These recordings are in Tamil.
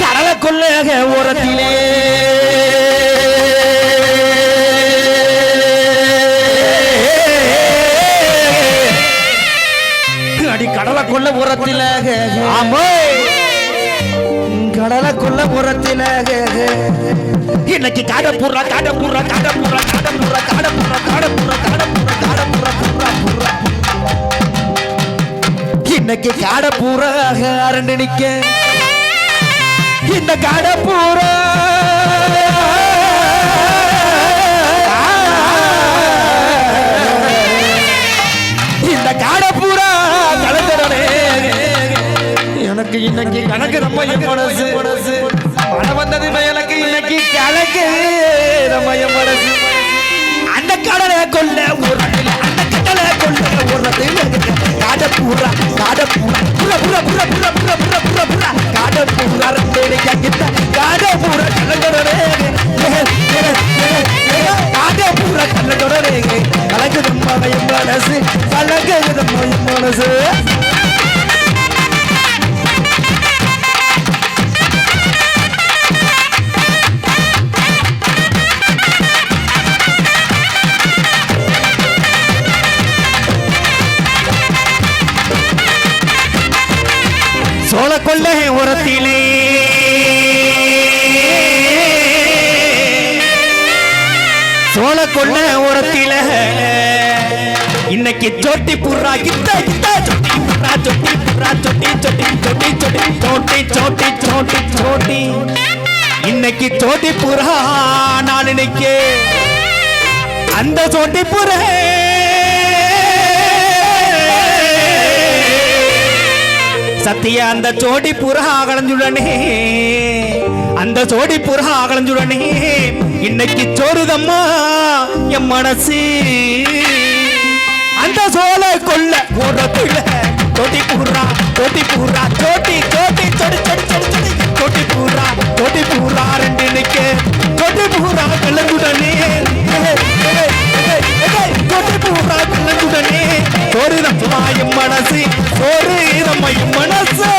கடலுக்குள்ள உரத்திலே அடி கடலை கொள்ள ஓரத்தில கடலை கொள்ள ஓரத்தில இன்னைக்கு காடப்புறா காடப்புறா காடப்புறா காடப்புறா காடப்புறா காடப்புறா காடப்புறா காடப்புறா புற புற இன்னைக்கு காடப்புறா அரண்டு நிக்க. இந்த கடப்பூர இந்த கடப்பூர கலந்துடனே எனக்கு இன்னைக்கு கணக்கு ரொம்ப மனசு மனசு. மழை வந்தது எனக்கு இன்னைக்கு கணக்கு ரொம்ப மனசு. அந்த கடலை கொள்ள ஒரு அந்த கடலை கொள்ள ஒரு கடப்பூரா கடப்பூரா புற புற புற புற புற. கிட்ட சோழ கொள்ளை ஓரத்தில. இன்னைக்கு சோட்டி புறா கிட்ட கிட்ட சொட்டி புறா சொட்டி புறா சொட்டி சொட்டி சொட்டி சொட்டி சோட்டி சோட்டி சோட்டி சோட்டி இன்னைக்கு சோட்டி புறா நாள் இன்னைக்கு. அந்த சோட்டி புறா. சத்திய அந்த சோடி புறா அகலஞ்சுடனே அந்த சோடி புறா அகலஞ்சுடனே இன்னைக்கு சோறுதம்மா என் மனசு. அந்த சோல கொள்ள ஓடத்துல தொட்டி பூரா தொட்டி பூரா சோட்டி சோட்டி சொடி சொடி சொடி சொடி. தொட்டி பூரா தொட்டி பூரா ரெண்டு நிக்க. தொட்டி பூரா கலந்துடனே தொட்டி பூரா கலந்துடனே சோறுதம்மா என் மனசு. சோறுதம்மா என் மனசு.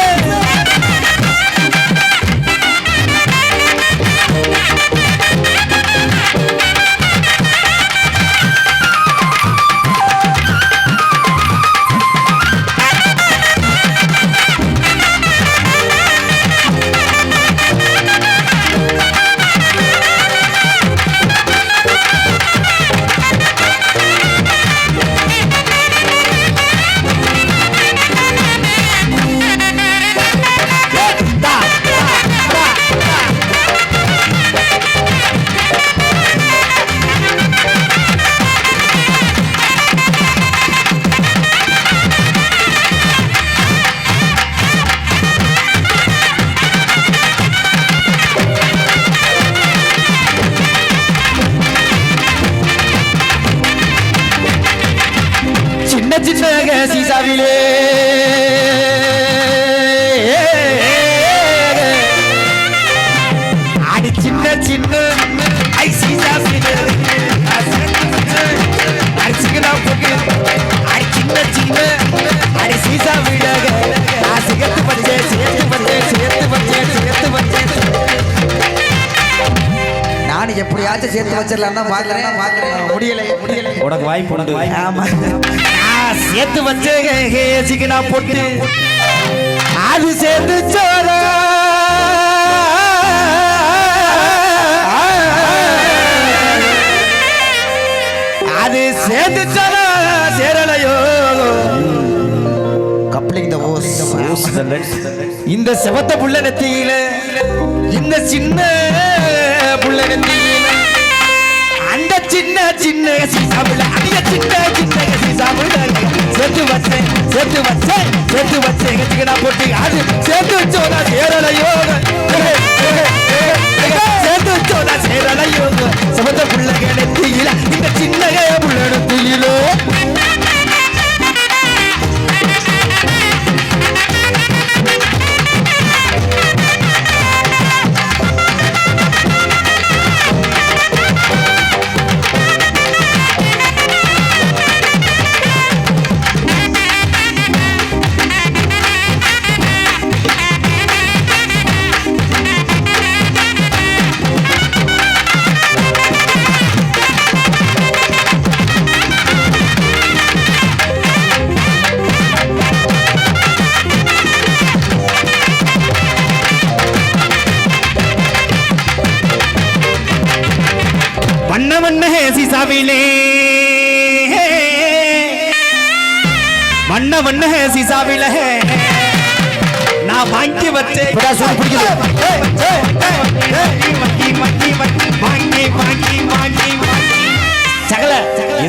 சேர்த்து வச்சிடலாம் தான் பாக்குறேன். முடியல முடியல. உனக்கு வாய்ப்பு உண்டு ஆமா. நான் சேர்த்து வச்ச சிக்கனா போட்டு. அது சேர்த்து அது சேர்த்து சேரலையோ. கப்ளிங் த ஓஸ் இந்த செவத்த புள்ள நெத்தியில இந்த சின்ன புள்ள நெத்தியில. சின்ன சின்ன சீசாவுல அடிய சின்ன சின்ன சீசாவுல சேர்த்து வச்சேன் சேர்த்து வச்சேன் சேர்த்து வச்சேன் கட்டிக்கடா போட்டு அது சேர்த்து வச்சோனா சேரலையோ சேர்த்து வச்சோனா யோக. சமத்த புள்ள நெத்தியில இந்த வண்ண சிசாவில நான் வாங்கி வச்சேன். வாங்கி வாங்கி வாங்கி சகல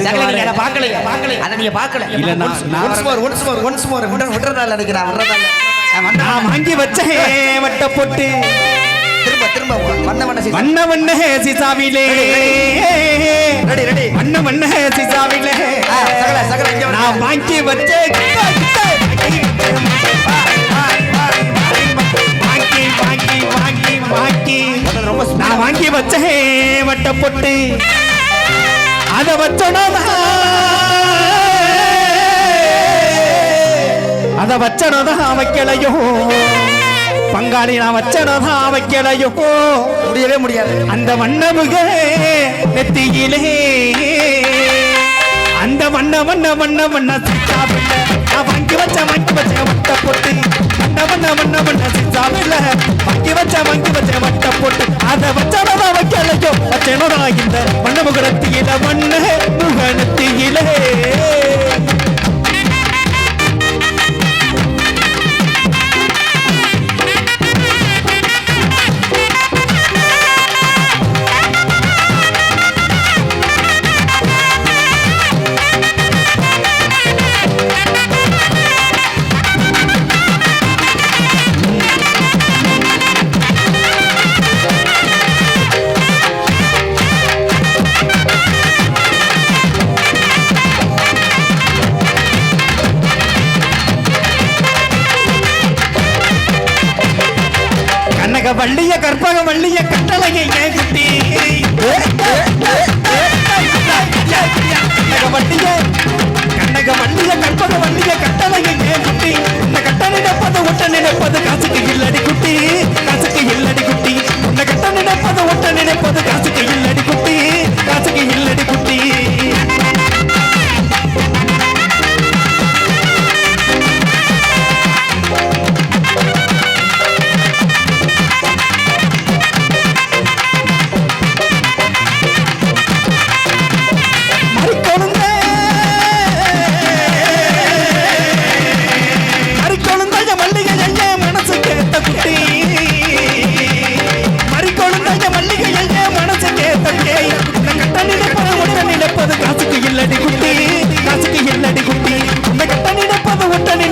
சகல நீங்க. அதை பார்க்கலையா பார்க்கல அதை நீங்க பார்க்கல. இல்ல, நான்- நான் once more once more once more விட விடுறதால நினைக்கிறேன் விடுறதால நான் வாங்கி வச்சேன் வட்ட போட்டு. திரும்ப வண்ண வண்ண வண்ண வண்ண சிசாவிலே. Ready ready. வண்ண வண்ண சிசாவிலே. ஆ, சகல சகல இங்க வா. நான் வாங்கி வச்சேன் வாங்கி வாங்கி வாங்கி வாங்கி. உடனே ரொம்ப speed நான் வாங்கி வச்சேன் வட்ட பொட்டு அத வச்சோனா அத வச்சனதான் வைக்கலையோ பங்காளி நான் வச்சனதான் வைக்கலையோ முடியவே முடியாது. அந்த வண்ணமுக நெத்தியிலே. அந்த வண்ண வண்ண வண்ண வண்ண சித்தாவில்ல நான் வாங்கி வச்ச வாங்கி வச்ச வட்ட போட்டு. வண்ண வண்ண வண்ண வண்ண சித்தாவில்ல வாங்கி வச்ச வாங்கி வச்ச வட்ட போட்டு. அத வச்சனதா வைக்கலையோ வச்சனதா இந்த வண்ண முகரத்தியில வண்ண முகனத்தியிலே வள்ளிய கற்பக வள்ளிய கட்டளையை ஏன் வள்ளிய கண்ணக வள்ளிய கற்பக வள்ளிய கட்டளையை ஏன் இந்த கட்ட நினைப்பது ஒட்ட நினைப்பது காசுக்கு இல்லடி குட்டி. காசுக்கு இல்லடி குட்டி. இந்த கட்ட நினைப்பது ஒட்ட நினைப்பது காசுக்கு இல்லடி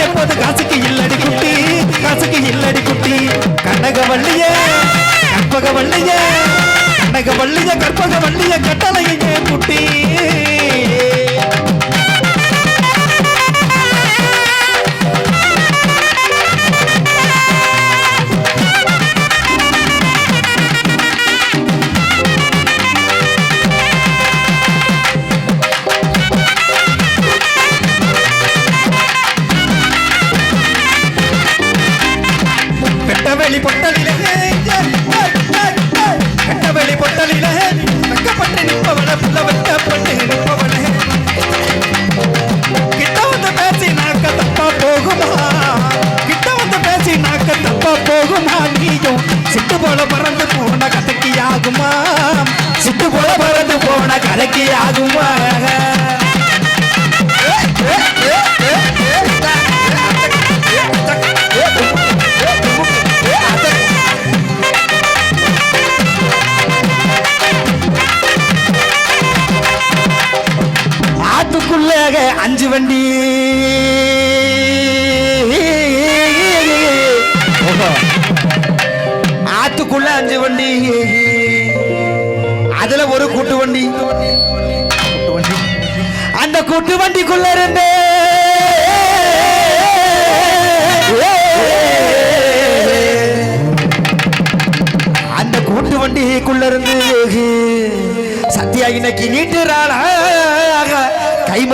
நினைப்பது ஒட்ட காசுக்கு இல்லடி குட்டி. காசுக்கு இல்லடி குட்டி. கனக வள்ளியே கற்பக வள்ளியே. கனக வள்ளிய கற்பக வள்ளிய கட்டளையே குட்டி. வெட்டவெளி பொட்டலிலே வெட்டவெளி பொட்டலிலே வெக்கப்பட்டு நிற்பவள புள்ள வெட்டப்பட்டு நிற்பவளே. கிட்ட வந்து பேசி நாக்க தப்பா போகுமா? கிட்ட வந்து பேசி நாக்க தப்பா போகுமா? நீயும் சிட்டு போல பறந்து போன கதைக்கு ஆகுமா சிட்டு போல பறந்து போன கதைக்கு ஆகுமா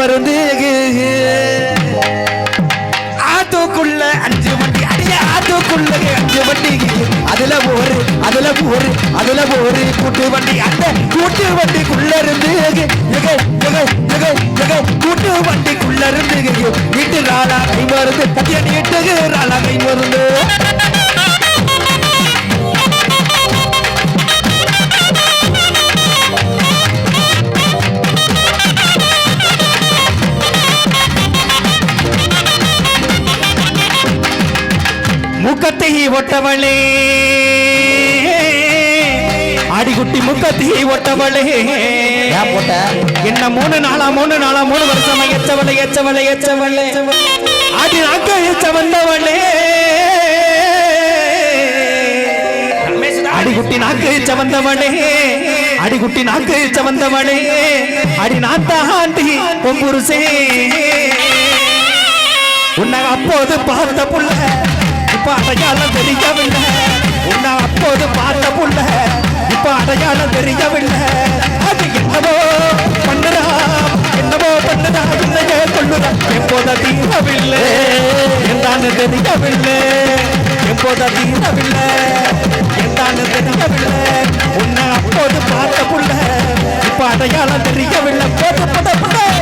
மருந்து ஆத்துக்குள்ள அஞ்சு வண்டி அடிய ஆத்துக்குள்ள அஞ்சு வண்டி. அதுல ஒரு அதுல ஒரு அதுல ஒரு கூட்டு வண்டி. அந்த கூட்டு வண்டிக்குள்ள இருந்து கூட்டு வண்டிக்குள்ள இருந்து நீட்டுறாளா கை மருந்து சத்யா நீட்டுகிறாளா ஒட்டவளே அடிகுட்டி முக்கத்தி ஒட்டவளே. போட்ட? என்ன மூணு நாளா மூணு நாளா மூணு வருஷமா எச்சவளை எச்சவளை எச்சவளை அடி நாக்க எச்ச வந்தவளே. அடிகுட்டி நாக்கு எச்ச வந்தவளே. அடிகுட்டி நாக்கு எச்ச வந்தவளே. அடி நாத்தாண்டி பொம்புருசே. உன்னை அப்போது பார்த்த புள்ள இப்ப அடையாளம் தெரியவில்லை. உன்னை அப்போது பார்த்த புள்ள இப்ப அடையாளம் தெரியவில்லை. அது என்னவோ பண்ணுறா என்னவோ பண்ணுறா இல்லையே கொள்ளுறா எப்போத தீரவில்லை என்றான்னு தெரியவில்லை. எப்போத தீரவில்லை என்றான்னு தெரியவில்லை. உன்னை அப்போது பார்த்த புள்ள இப்ப அடையாளம் தெரியவில்லை. போத போத போத.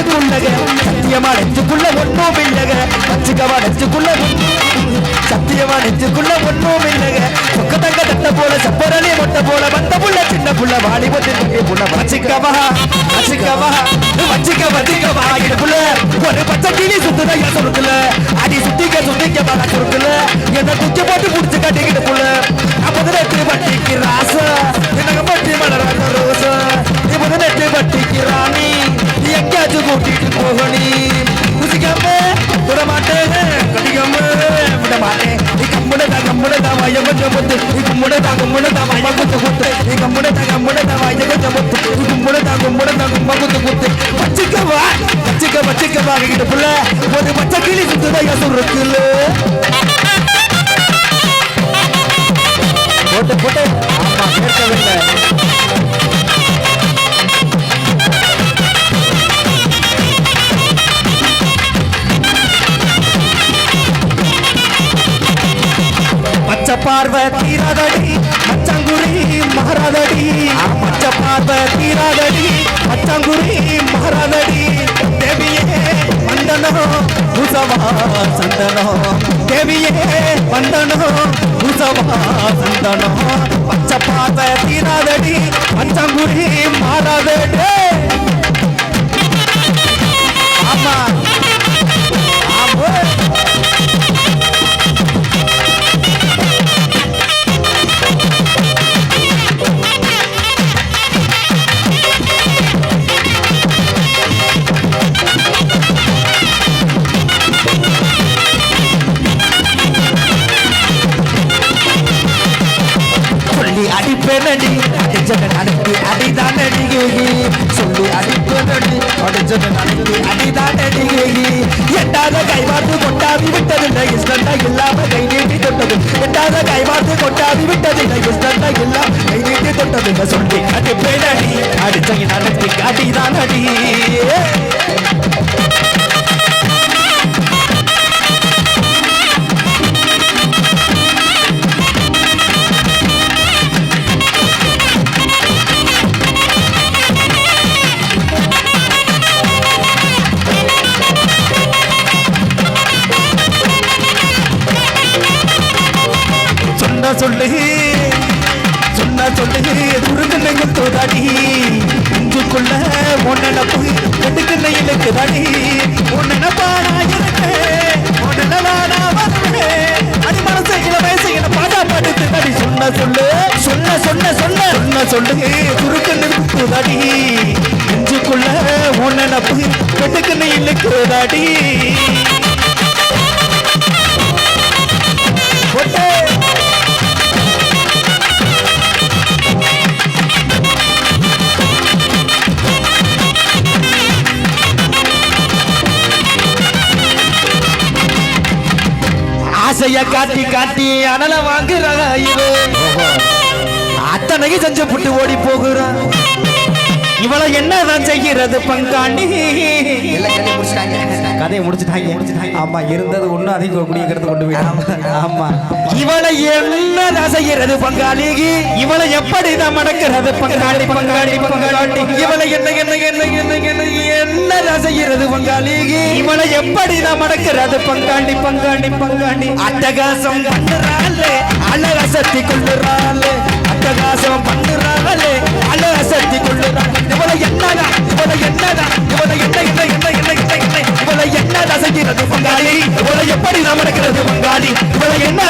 மட்டும் நெஞ்சுக்குள்ளக சத்தியமா நெஞ்சுக்குள்ள ஒன்னும் இல்லக வச்சுக்கவ நெஞ்சுக்குள்ள சத்தியமா நெஞ்சுக்குள்ள ஒன்னும் இல்லக சொக்க தங்க தட்ட போல சப்பரளி மொட்டை போல வந்த புள்ள சின்ன புள்ள வாலிபத்தில் புள்ள. வச்சுக்கவா வச்சுக்கவா வச்சுக்க வச்சுக்கவா இதுக்குள்ள ஒரு பச்சை கிளி சுத்துதையா சுருக்குல. அடி சுத்திக்க சுத்திக்க பல சுருக்குல. என்ன குச்சி போட்டு புடிச்சு கட்டிக்கிட்டு புள்ள. அப்போது நெட்டு பட்டிக்கு ராசா. எனக்கு பட்டி மலராத ரோசா. இப்போது நெட்டு பட்டிக்கு ராணி. எங்கேயாச்சும் கூட்டிட்டு போகணும் பார்வை தீராதடி மச்சங்குரி மாறாதடி மச்ச பார்வை தீராதடி மச்சங்குரி மாறாதடி தேவியே வந்தனோ உசவா சந்தனோ. தேவியே வந்தனோ உசவா சந்தனோ. மச்ச பார்வை தீராதடி மச்சங்குரி மாறாதடி ஆமா கைவாத்து கொண்டாவி விட்டதில்லை இஸ்லண்டா இல்லாம கை நீட்டி தொட்டது. எட்டாத கைவாத்து கொண்டாவி விட்டதில்லை இஸ்லண்டா இல்லாம கை நீட்டி தொட்டது. சொல்லி அது பேடடி அடிச்சை நடத்தி அடிதான் அடி. சொல்லு. சொன்னா சொல்லு. குறுக்கு இன்றுக்குள்ள இஞ்சுக்குள்ள போய் கண்டுக்கு நெய்யுக்கு தாடி ஒன்னப்பாடா இருக்கு? ஒன்னலாடா வந்து அடி மனசை வயசு என பாடா பாடுத்து தாடி சொன்னா சொல்லு. சொன்ன சொன்ன சொன்ன. சொன்ன சொல்லு. துருக்கு குறுக்கு இன்றுக்குள்ள இஞ்சுக்குள்ள போய் கண்டுக்கு நெய்யுக்கு தாடி காட்டி காட்டி அனல வாங்குறான் இவன். அத்தனைக்கு செஞ்ச புட்டு ஓடி போகிறான். இவளை என்னதான் செய்கிறது முடிச்சிட்டாங்க. கதையை முடிச்சுட்டாங்க. ஆமா இருந்தது ஒண்ணு அதிகம் குடிக்கிறது கொண்டு போயிடும் ஆமா. இவளை என்ன செய்கிறது பங்காளி? இவளை எப்படிதான் மடக்கிறது பங்காளி பங்காளி பங்காளி? இவளை என்ன என்ன என்ன என்ன என்ன என்ன செய்கிறது பங்காளி? இவளை எப்படிதான் மடக்கிறது பங்காளி பங்காளி பங்காளி? அட்டகாசம் பண்ணுறாளே அழக சக்தி கொள்ளுறாளே அட்டகாசம் பண்ணுறாங்களே. அழக சக்தி கொள்ளுறாங்க இவளை என்னடா? இவளை என்னடா? இவளை என்ன என்ன என்ன என்ன என்ன என்ன? இவளை என்ன தசைக்கிறது பங்காளி? இவளை எப்படி நாம் நடக்கிறது பங்காளி? இவளை என்ன